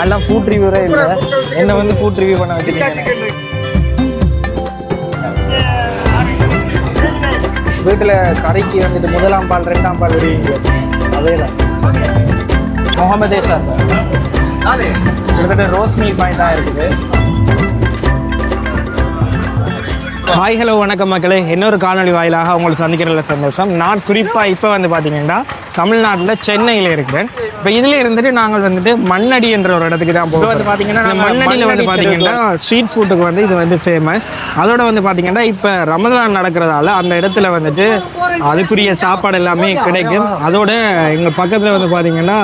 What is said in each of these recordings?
நான் எல்லாம் ஃபுட் ரிவ்யூரே இல்லை. என்ன வந்து ஃபுட் ரிவ்யூ பண்ண வச்சுருக்கீங்க வீட்டில் கறிக்கு வந்துட்டு முதலாம் பால் ரெண்டாம் பால் விடுவீங்க அதே தான். முகமதேஷா கிட்டத்தட்ட ரோஸ் மில்க் பாயிண்ட் தான் இருக்குது. ஹாய் ஹலோ வணக்கம் மக்களே. இன்னொரு காணொளி வாயிலாக உங்களை சந்திக்கிறதுல சந்தோஷம். நான் குறிப்பாக இப்போ வந்து பார்த்தீங்கன்னா தமிழ்நாட்டில் சென்னையில் இருக்கிறேன். இப்போ இதில் இருந்துட்டு நாங்கள் வந்துட்டு மண்ணடி என்ற ஒரு இடத்துக்கு தான் போகிறோம் வந்து பார்த்தீங்கன்னா மண்ணடியில் வந்து பார்த்தீங்கன்னா ஸ்ட்ரீட் ஃபுட்டுக்கு வந்து இது வந்து ஃபேமஸ் அதோட வந்து பார்த்தீங்கன்னா இப்போ ரமதான் நடக்கிறதால அந்த இடத்துல வந்துட்டு அதுக்குரிய சாப்பாடு எல்லாமே கிடைக்கும். அதோட எங்கள் பக்கத்தில் வந்து பார்த்தீங்கன்னா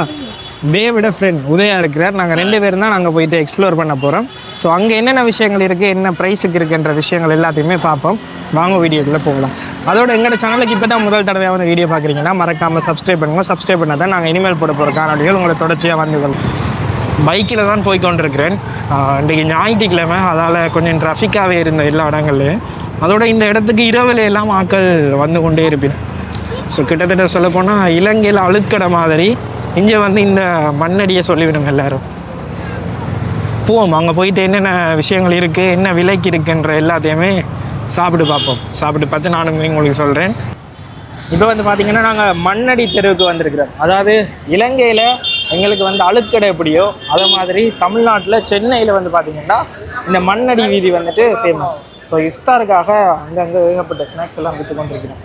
தேவிட ஃப்ரெண்ட் உதயா இருக்கிறார். நாங்கள் ரெண்டு பேரும் தான் நாங்கள் போயிட்டு எக்ஸ்ப்ளோர் பண்ண போகிறோம் ஸோ அங்கே என்னென்ன விஷயங்கள் இருக்குது என்ன ப்ரைஸுக்கு இருக்குன்ற விஷயங்கள் எல்லாத்தையுமே பார்ப்போம். வாங்க வீடியோக்குள்ளே போகலாம். அதோட எங்களோட சேனலுக்கு இப்போ தான் முதல் தடவையாக வந்து வீடியோ பார்க்குறீங்கன்னா மறக்காமல் சப்ஸ்கிரைப் பண்ணுங்கள் சப்ஸ்கிரைப் பண்ணால் தான் நாங்கள் இனிமேல் போட போகிற காணொலிகள் உங்களை தொடர்ச்சியாக வந்து பைக்கில் தான் போய் கொண்டிருக்கிறேன் இன்றைக்கு ஞாயிற்றுக்கிழமை. அதால் கொஞ்சம் ட்ராஃபிக்காகவே இருந்த எல்லா இடங்கள்லையும். அதோட இந்த இடத்துக்கு இரவில் எல்லாம் ஆக்கள் வந்து கொண்டே இருப்பேன் ஸோ கிட்டத்தட்ட சொல்லப்போனால் இலங்கையில் அழுக்கடை மாதிரி இங்கே வந்து இந்த மண்ணடியை சொல்லிவிடுங்க எல்லாரும். போவோம். அங்கே போயிட்டு என்னென்ன விஷயங்கள் இருக்குது என்ன விலைக்கு இருக்குன்ற எல்லாத்தையுமே சாப்பிட்டு பார்ப்போம். சாப்பிட்டு பார்த்து நானும் உங்களுக்கு சொல்கிறேன் இப்போ வந்து பார்த்திங்கன்னா நாங்கள் மண்ணடி தெருவுக்கு வந்திருக்கிறோம். அதாவது இலங்கையில் எங்களுக்கு வந்து அழுக்கடை எப்படியோ அதே மாதிரி தமிழ்நாட்டில் சென்னையில் வந்து பார்த்திங்கன்னா இந்த மண்ணடி வீதி வந்துட்டு ஃபேமஸ் ஸோ இஃப்தாருக்காக அங்கங்கே ஏகப்பட்ட ஸ்நாக்ஸ் எல்லாம் விற்று கொண்டிருக்கிறோம்.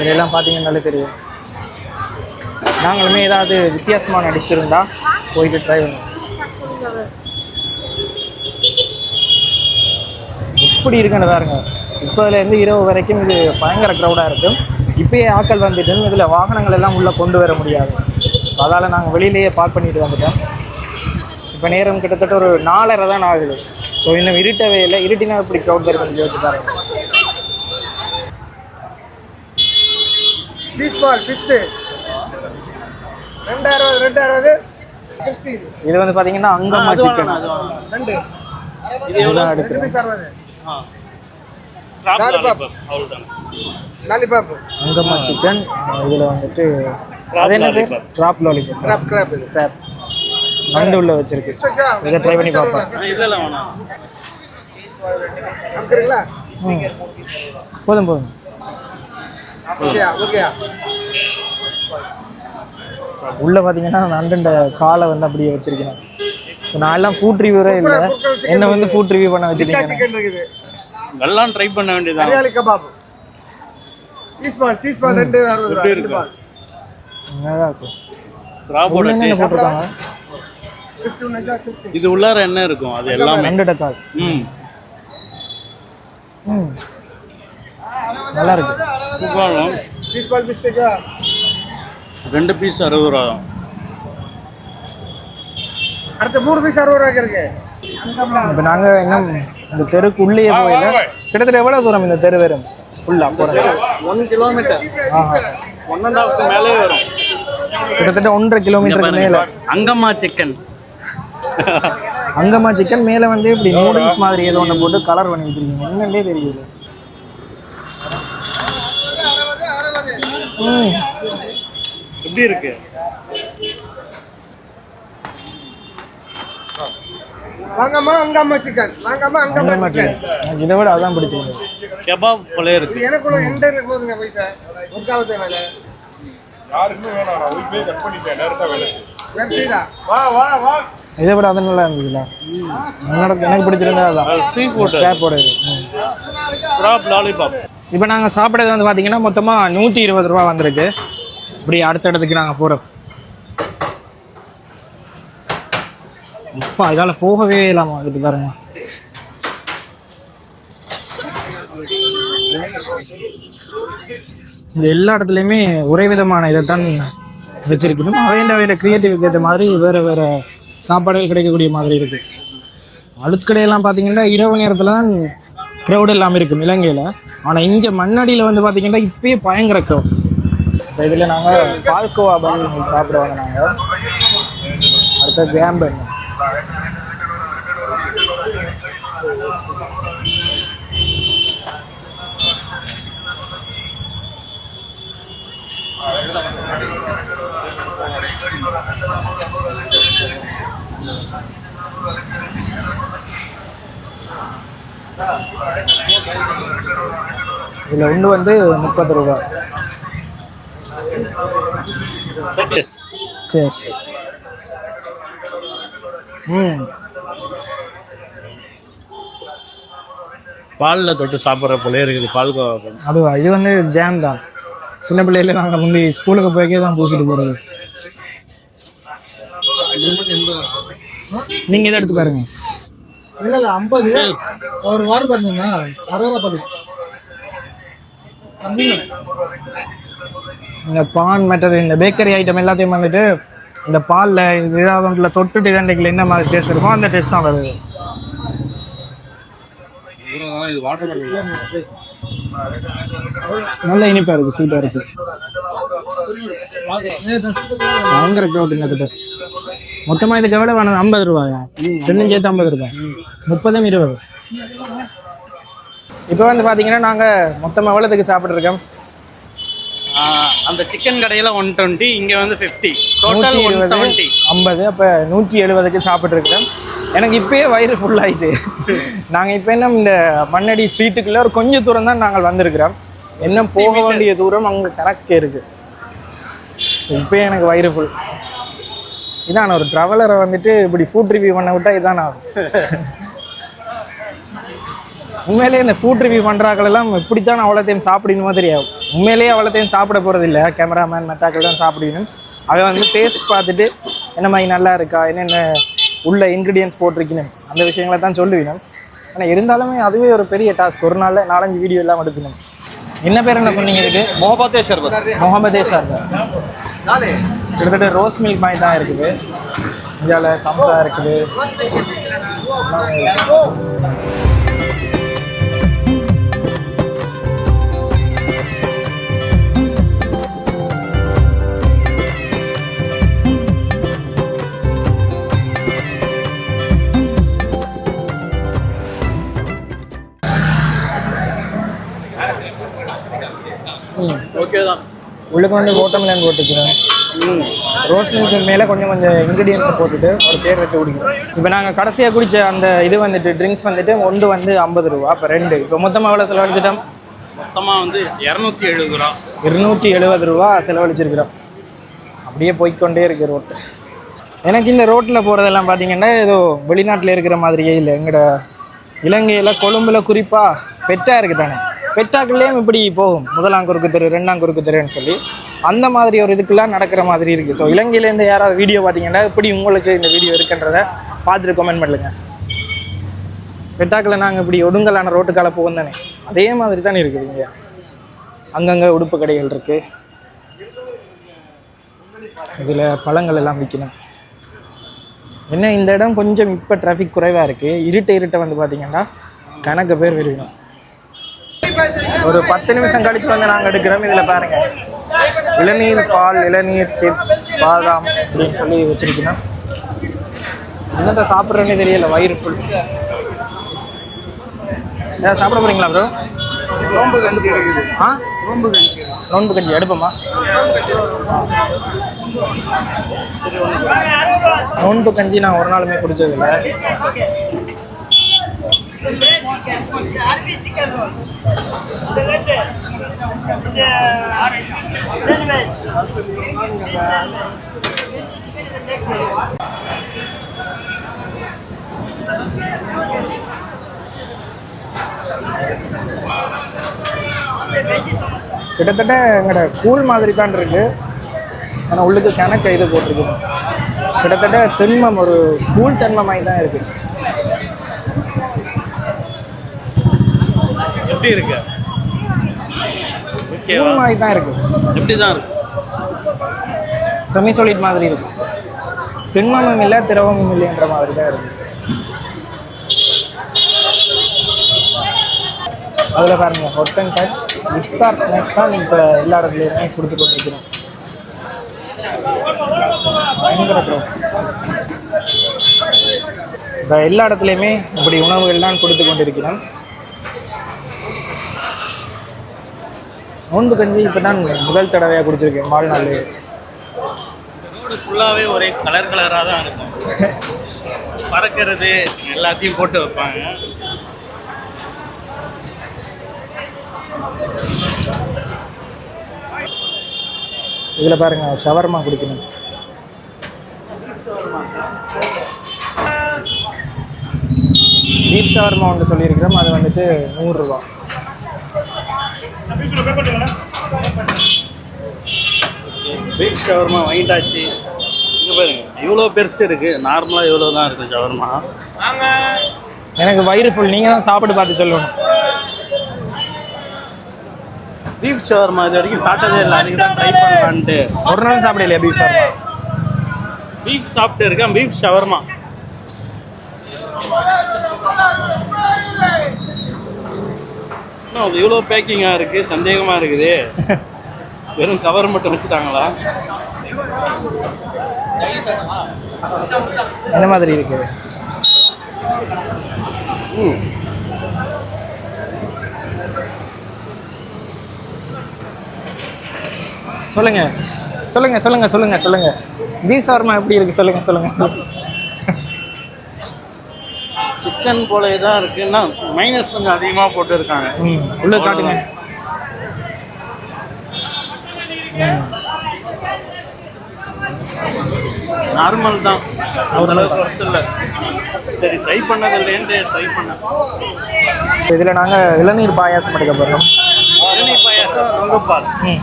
இதெல்லாம் பார்த்தீங்கன்னாலே தெரியும். நாங்களுமே ஏதாவது வித்தியாசமான டிஷ் இருந்தால் போயிட்டு ட்ரை பண்ணுவோம். எப்படி இருக்குன்னு பாருங்க. இப்போதுலேருந்து இரவு வரைக்கும் இது பயங்கர க்ரௌடாக இருக்கும் இப்பயே ஆட்கள் வந்துட்டு இதில் வாகனங்கள் எல்லாம் உள்ளே கொண்டு வர முடியாது. அதால் நாங்கள் வெளியிலேயே பார்க் பண்ணிட்டு வந்துட்டோம். இப்போ நேரம் கிட்டத்தட்ட ஒரு நாலரை தான் ஆகுது. ஸோ இன்னும் இருட்டவே இல்லை. இருட்டினா இப்படி க்ரௌட் இருக்குன்னு யோசிச்சு பாருங்க. சீஸ் பால் ஃபிஷ்ஷு ரெண்டாயிரம் இது. வந்து பார்த்தீங்கன்னா அங்கம்மா சிக்கன் ரெண்டு. இதுதான் லாலிபாப். அங்கம்மா சிக்கன் இதில் வந்துட்டு அது என்ன பேர் ட்ராப் லாலிபாப். கிராப் கிராப் இது ட்ராப் நண்டு உள்ள வச்சிருக்கு? இதை ட்ரை பண்ணி ம். போதும் போதும். உள்ள பார்த்தீங்கன்னா நண்டுண்ட காலை வந்து அப்படியே வச்சிருக்கேன். இப்போ நான் எல்லாம் ஃபுட் ரிவ்யூரே இல்லை. என்ன வந்து ஃபுட் ரிவ்யூ பண்ண வச்சிருக்கீங்க சிக்கன் இருக்குது. எல்லாம் ட்ரை பண்ண வேண்டியதான் Hariyali kebab. Cheese ball cheese ball ரெண்டு அறுபது ரூபா ரெண்டு பால் நல்லா இருக்கும் ராபோட என்னென்ன போட்டிருக்காங்க? இது உள்ளார என்ன இருக்கும்? அது எல்லாமே. நண்டுட கால் ம். ம். நல்லா இருக்கு. சீஸ் பால் இருக்கா ரெண்டு பீஸ் அறுபது ரூபா. அடுத்த மூணு பீஸ் அறுபது ரூபாய்க்கு இருக்கு. இப்போ நாங்கள் இன்னும் இந்த தெருக்கு உள்ளேயே போயில. கிட்டத்தட்ட எவ்வளோ தூரம் இந்த தெரு வரும்? ஃபுல்லாக போகிறேன் one kilometre one and half மேலே வரும். கிட்டத்தட்ட ஒன்றரை கிலோமீட்டருக்கு மேலே. அங்கம்மா சிக்கன் அங்கம்மா சிக்கன் மேலே வந்து இப்படி நூடுல்ஸ் மாதிரி ஏதோ ஒன்று போட்டு கலர் பண்ணி வச்சிருக்கீங்க. என்னன்னே தெரியல எப்படி இருக்கு? வாங்கம்மா அங்கம்மா சிக்கன் வாங்கம்மா அங்கம்மா சிக்கன் எனக்கு இதை விட அதான் பிடிச்சிருக்கு. கெபாப் போல இருக்கு. இது எனக்குள்ள எந்த போதுங்க போயிட்டு ஒர்க்காவது வேலை. வெப்சைடா வா வா வா. இதை விட அது நல்லா இருந்ததுல என்னோட எனக்கு பிடிச்சிருந்தா அதான். சீ ஃபுட் கேப்போட இது. கிராப் லாலிபாப் இப்போ நாங்கள் சாப்பிட்றது வந்து பார்த்தீங்கன்னா மொத்தமாக நூற்றி இருபது ரூபா வந்திருக்கு. இப்படி அடுத்த இடத்துக்கு நாங்கள் போகிறோம் அப்பா இதால் போகவே இல்லாமல் இதுக்கு பாருங்க. இந்த எல்லா இடத்துலையுமே ஒரே விதமான இதை தான் வச்சிருக்கணும் அவைண்ட அவையில கிரியேட்டிவ் ஏற்ற மாதிரி வேறு வேறு சாப்பாடுகள் கிடைக்கக்கூடிய மாதிரி இருக்குது அழுக்கடையெல்லாம் பார்த்தீங்கன்னா இரவு நேரத்தில் தான் க்ரௌட் எல்லாம் இருக்கும் இலங்கையில். ஆனால் இங்கே மண்ணடியில் வந்து பார்த்தீங்கன்னா இப்பயே பயங்கர க்ரௌட் இப்போ இதில் நாங்கள் பால்கோவா பண்ணி சாப்பிடுவாங்க நாங்கள் அடுத்த ஜாம்பன் இதில் ஒன்று வந்து முப்பது ரூபா சரி ம் பாலில் தொட்டு சாப்பிட்ற போலே இருக்குது பால்கோவா அதுவா இது வந்து ஜாம் தான். சின்ன பிள்ளையில நாங்கள் முந்தி ஸ்கூலுக்கு போய்க்கே தான் பூசிட்டு போகிறது நீங்கள் இதை எடுத்து பாருங்க. இல்ல இல்ல ஐம்பது ஒரு வாரம் பண்ணுங்க அறுபது ரூபா இந்த பான் மற்றது இந்த பேக்கரி ஐட்டம் எல்லாத்தையும் வந்துட்டு இந்த பாலில் ஏதாவது ஒன்றில் தொட்டுட்டு இதாண்டிக்கல என்ன மாதிரி டேஸ்ட் இருக்கோ அந்த டேஸ்ட் தான் வருது. நல்ல இனிப்பாக இருக்குது ஸ்வீட்டாக இருக்குது பயங்கர ப்ரோட்டீன் கிட்ட மொத்தமாக இதுக்கு எவ்வளோ வேணும் ஐம்பது ரூபாயா? ரெண்டும் சேர்த்து ஐம்பது ரூபாய். முப்பதும் இருபது. இப்போ வந்து பார்த்தீங்கன்னா நாங்கள் மொத்தமாக எவ்வளோத்துக்கு சாப்பிட்ருக்கோம் அந்த சிக்கன் கடையில் ஒன் டுவெண்ட்டி இங்கே வந்து ஃபிஃப்டி டோட்டல் ஒன் செவன்ட்டி ஐம்பது அப்போ நூற்றி எழுபதுக்கு சாப்பிட்ருக்கிறோம் எனக்கு இப்பயே வயிறு ஃபுல் ஆயிட்டு. நாங்கள் இப்போ என்ன இந்த மண்ணடி ஸ்ட்ரீட்டுக்குள்ளே ஒரு கொஞ்சம் தூரம் தான் நாங்கள் வந்திருக்கிறோம். என்ன போக வேண்டிய தூரம் அங்கே கணக்கு இருக்கு. ஸோ இப்போயே எனக்கு வயிறு ஃபுல் இதான் ஒரு ட்ராவலரை வந்துட்டு இப்படி ஃபுட் ரிவ்யூ பண்ண விட்டா இதான் ஆகும் உண்மையிலேயே இந்த ஃபுட் ரிவ்யூ பண்ணுறாக்கள் எல்லாம் இப்படித்தான் அவ்வளோத்தையும் சாப்பிடணுமோ தெரியாது. உண்மையிலேயே அவ்வளோத்தையும் சாப்பிட போகிறது இல்லை. கேமராமேன் மெட்டாக்கள் தான் சாப்பிடணும். அதை வந்து டேஸ்ட் பார்த்துட்டு என்ன மாதிரி நல்லா இருக்கா என்னென்ன உள்ள இன்க்ரீடியன்ஸ் போட்டிருக்கணும் அந்த விஷயங்களை தான் சொல்லுவினோம் ஆனால் இருந்தாலுமே அதுவே ஒரு பெரிய டாஸ்க் ஒரு நாளில் நாலஞ்சு வீடியோ எல்லாம் எடுக்கணும். என்ன பேர் என்ன சொன்னீங்க இதுக்கு? ஷர்பத் முகமதே கிட்டத்தட்ட ரோஸ் மில்க் மாதிரி தான் இருக்குது. இந்தியாவில் சம்சா இருக்குது. ஓகே தான். உள்ளுக்கு வந்து ஓட்டமிலன் போட்டுக்கிறோம் ரோஸ் மில்க்கு மேலே கொஞ்சம் கொஞ்சம் இன்க்ரீடியன்ஸை போட்டுட்டு ஒரு பேர் வச்சு குடிக்கிறோம். இப்போ நாங்கள் கடைசியாக குடித்த அந்த இது வந்துட்டு ட்ரிங்க்ஸ் வந்துட்டு ஒன்று வந்து ஐம்பது ரூபா அப்போ ரெண்டு. இப்போ மொத்தமாக எவ்வளோ செலவழிச்சிட்டோம்? மொத்தமாக வந்து இரநூத்தி எழுபது ரூபா. இருநூற்றி எழுபது ரூபா செலவழிச்சிருக்கிறோம். அப்படியே போய்க்கொண்டே இருக்கு ரோட்டு எனக்கு இந்த ரோட்டில் போகிறதெல்லாம் பார்த்தீங்கன்னா ஏதோ வெளிநாட்டில் இருக்கிற மாதிரியே இல்லை. எங்களோட இலங்கையில் கொழும்புல குறிப்பாக பெட்டா இருக்குது தானே. பெட்டாக்கள்லேயும் இப்படி போகும். முதலாம் குறுக்கு தெரு ரெண்டாம் குறுக்கு தெருன்னு சொல்லி. அந்த மாதிரி ஒரு இதுக்கெல்லாம் நடக்கிற மாதிரி இருக்குது ஸோ இலங்கையிலேருந்து யாராவது வீடியோ பார்த்தீங்கன்னா இப்படி உங்களுக்கு இந்த வீடியோ இருக்குன்றத பார்த்துட்டு கமெண்ட் பண்ணுங்க. பெட்டாக்கில் நாங்கள் இப்படி ஒடுங்கலான ரோட்டுக்கால போகும் தானே. அதே மாதிரி தானே இருக்குது இங்கே. அங்கங்கே உடுப்பு கடைகள் இருக்குது இதில் பழங்கள் எல்லாம் விற்கணும் என்ன இந்த இடம் கொஞ்சம் இப்போ டிராஃபிக் குறைவாக இருக்குது இருட்ட இருட்ட வந்து பார்த்தீங்கன்னா கணக்கு பேர் விரும்பணும் ஒரு பத்து நிமிஷம் கழிச்சு வந்து நாங்கள் எடுக்கிறோம். இதில் பாருங்க. இளநீர் பால் இளநீர் சிப்ஸ் பாதாம். அப்படின்னு சொல்லி வச்சிருக்கணும் என்னத்தை சாப்பிட்றேன்னு தெரியல வயிறு ஃபுல் ஏதாவது சாப்பிட போறீங்களா ப்ரோ நோம்பு கஞ்சி இருக்குது. ஆ? நோம்பு கஞ்சி நோன்பு கஞ்சி எடுப்போமா? நோன்பு கஞ்சி நான் ஒரு நாளுமே குடிச்சதில்ல. கிட்டத்தட்ட எங்களோட கூழ் மாதிரி தான் இருக்கு. ஆனால் உள்ளுக்கு கணக்கு இது போட்டிருக்கு கிட்டத்தட்ட திண்மம் ஒரு கூழ் தன்மமாய் தான் இருக்குது எப்படி இருக்கு? ஓகேவா மாதிரி தான் இருக்கு. எப்படி தான் இருக்கு? செமி solid மாதிரி இருக்கு. திண்மமும் இல்லை திரவமும் இல்லைன்ற மாதிரி தான் இருக்கு. அதில் பாருங்க hot and touch iftar snacks தான் இப்போ எல்லா இடத்துலையுமே கொடுத்து கொண்டிருக்கிறோம். பயங்கர. இப்போ எல்லா இடத்துலையுமே இப்படி உணவுகள் தான் கொடுத்து கொண்டிருக்கிறோம். நோன்பு கஞ்சி இப்போ தான் முதல் தடவையாக குடிச்சிருக்கேன் வாழ்நாள். ரோடு ஃபுல்லாகவே ஒரே கலர் கலராக தான் இருக்கும். பறக்கிறது எல்லாத்தையும் போட்டு வைப்பாங்க. இதில் பாருங்க ஷவர்மா குடிக்கணும். பீப் ஷவர்மா ஒன்று சொல்லியிருக்கிறோம் அது வந்துட்டு நூறுரூவா பீச் ஷவர்மா வாங்கிட்டாச்சு. இங்கே பாருங்க இவ்வளோ பெருசு இருக்கு. நார்மலாக இவ்வளோ தான் இருக்குது ஷவர்மா எனக்கு வயிறு ஃபுல் நீங்கள் தான் சாப்பிட்டு பார்த்து சொல்லணும். பீஃப் ஷவர்மா இது வரைக்கும் சாப்பிட்டதே இல்லை. அதுக்கு தான் ட்ரை பண்ணலான்ட்டு. ஒரு நாள் சாப்பிடலையா பீப் ஷவர்மா பீஃப் சாப்பிட்டு இருக்கேன். பீஃப் ஷவர்மா அது இவ்வளோ பேக்கிங்காக இருக்குது சந்தேகமாக இருக்குது. வெறும் கவர் மட்டும் வச்சுட்டாங்களா? என்ன மாதிரி இருக்கு? ம். சொல்லுங்க. சொல்லுங்க சொல்லுங்க சொல்லுங்க சொல்லுங்க. பீப் ஷவர்மா எப்படி இருக்கு? சொல்லுங்க சொல்லுங்க. சிக்கன் போலவே தான் இருக்குன்னா மைனஸ் கொஞ்சம் அதிகமாக போட்டுருக்காங்க. உள்ள காட்டுங்க. நார்மல் தான். அவ்வளோக்கு ஒர்த்து இல்லை. சரி ட்ரை பண்ணது இல்லைன்ட்டு ட்ரை பண்ணேன். இதில் நாங்கள் இளநீர் பாயாசம் எடுக்க போகிறோம் இளநீர் பாயாசம் நொங்கப்பால் ம்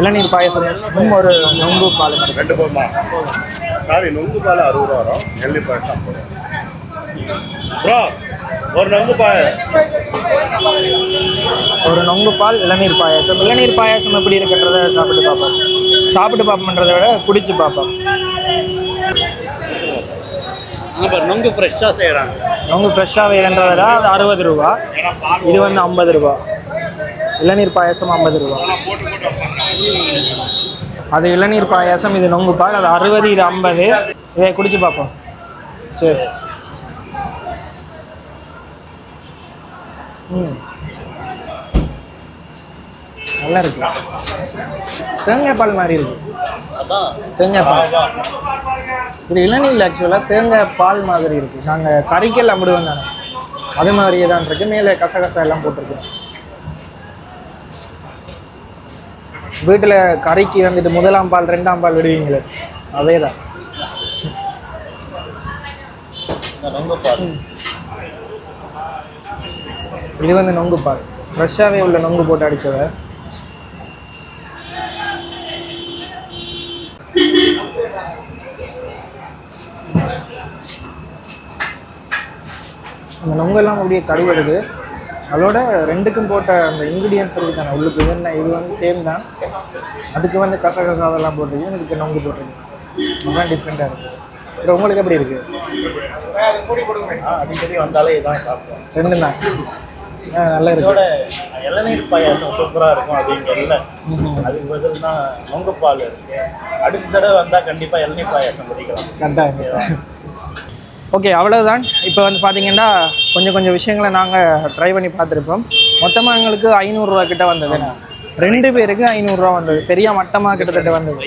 இளநீர் பாயாசம். இன்னும் ஒரு நொங்கு பால் ரெண்டு போதுமா சாரி நொங்கு பால் அறுபது ரூபா வரும். எள்ளி பாயசம் ப்ரோ ஒரு நொங்கு பாய ஒரு நொங்கு பால் இளநீர் பாயாசம். இளநீர் பாயாசம் எப்படி இருக்குன்றத சாப்பிட்டு பார்ப்போம். சாப்பிட்டு பார்ப்போம்ன்றதை விட குடிச்சு பார்ப்போம். நொங்கு ஃப்ரெஷ்ஷாக செய்கிறாங்க நொங்கு ஃப்ரெஷ்ஷாக வேணுன்றத அது அறுபது ரூபா. இது வந்து ஐம்பது ரூபா. இளநீர் பாயாசம் ஐம்பது ரூபா. அது இளநீர் பாயாசம் இது நொங்கு பால் அது அறுபது இது ஐம்பது. இதை குடிச்சு பார்ப்போம். சரி நல்லா இருக்கு தேங்காய் பால் மாதிரி இருக்கு. தேங்காய் பால். இது இளநீர் ஆக்சுவலாக தேங்காய் பால் மாதிரி இருக்கு. நாங்கள் கறிக்கெல்லாம் அப்படிதான் தானே. அது மாதிரியே தான் இருக்கு. மேலே கசகசா எல்லாம் போட்டிருக்கு வீட்டில் கறிக்கு வந்துட்டு முதலாம் பால் ரெண்டாம் பால் விடுவீங்களே? அதே தான் நொங்கப்பால் இது வந்து நொங்கு பால். ஃப்ரெஷ்ஷாகவே உள்ள நொங்கு போட்டு அடிச்சத. அந்த நொங்கெல்லாம் அப்படியே கழுவிடுது அதோட ரெண்டுக்கும் போட்ட அந்த இன்க்ரீடியன்ஸ் இருக்கு தானே உள்ளுக்கு இது என்ன இது வந்து சேம் தான். அதுக்கு வந்து கசகசா அதெல்லாம் போட்டுருக்கு இதுக்கு நொங்கு போட்டுருக்கு அதுதான் டிஃப்ரெண்ட்டாக இருக்குது இது உங்களுக்கு எப்படி இருக்குது அடிக்கடி வந்தாலே இதான் சாப்பிடுவோம். ரெண்டு தான் நல்லா இதோட இருக்கு இளநீர் பாயாசம் சூப்பராக இருக்கும் அப்படிங்கிறதுல. அதுக்கு பதில் தான் நொங்குப்பால் இருக்கு. அடுத்த தடவை வந்தால் கண்டிப்பாக இளநீர் பாயாசம் குடிக்கலாம். கரெக்டாக ஓகே அவ்வளவுதான். இப்போ வந்து பார்த்தீங்கன்னா கொஞ்சம் கொஞ்சம் விஷயங்களை நாங்கள் ட்ரை பண்ணி பார்த்துருப்போம். மொத்தமாக எங்களுக்கு ஐநூறுரூவா கிட்ட வந்தது. ரெண்டு பேருக்கு ஐநூறுரூவா வந்தது. சரியா மட்டமாக கிட்டத்தட்ட வந்தது.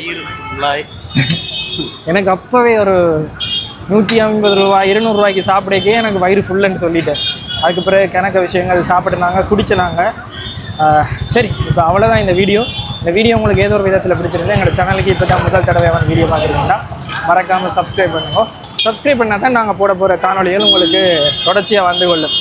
எனக்கு அப்போவே ஒரு நூற்றி ஐம்பது ரூபா இருநூறுவாய்க்கு சாப்பிடக்கே எனக்கு வயிறு ஃபுல்லுன்னு சொல்லிட்டேன். அதுக்கு பிறகு கணக்க விஷயங்கள் சாப்பிட்டுனாங்க குடிச்சினாங்க சரி இப்போ அவ்வளோதான் இந்த வீடியோ. இந்த வீடியோ உங்களுக்கு ஏதோ ஒரு விதத்தில் பிடிச்சிருந்தது எங்களோட சேனலுக்கு இப்போ தான் முதல் தடவையான வீடியோ பார்க்குறீங்கன்னா மறக்காமல் சப்ஸ்கிரைப் பண்ணுங்க. சப்ஸ்கிரைப் பண்ணால் தான் நாங்கள் போட போகிற காணொலிகள் உங்களுக்கு தொடர்ச்சியாக வந்து கொள்ளும்.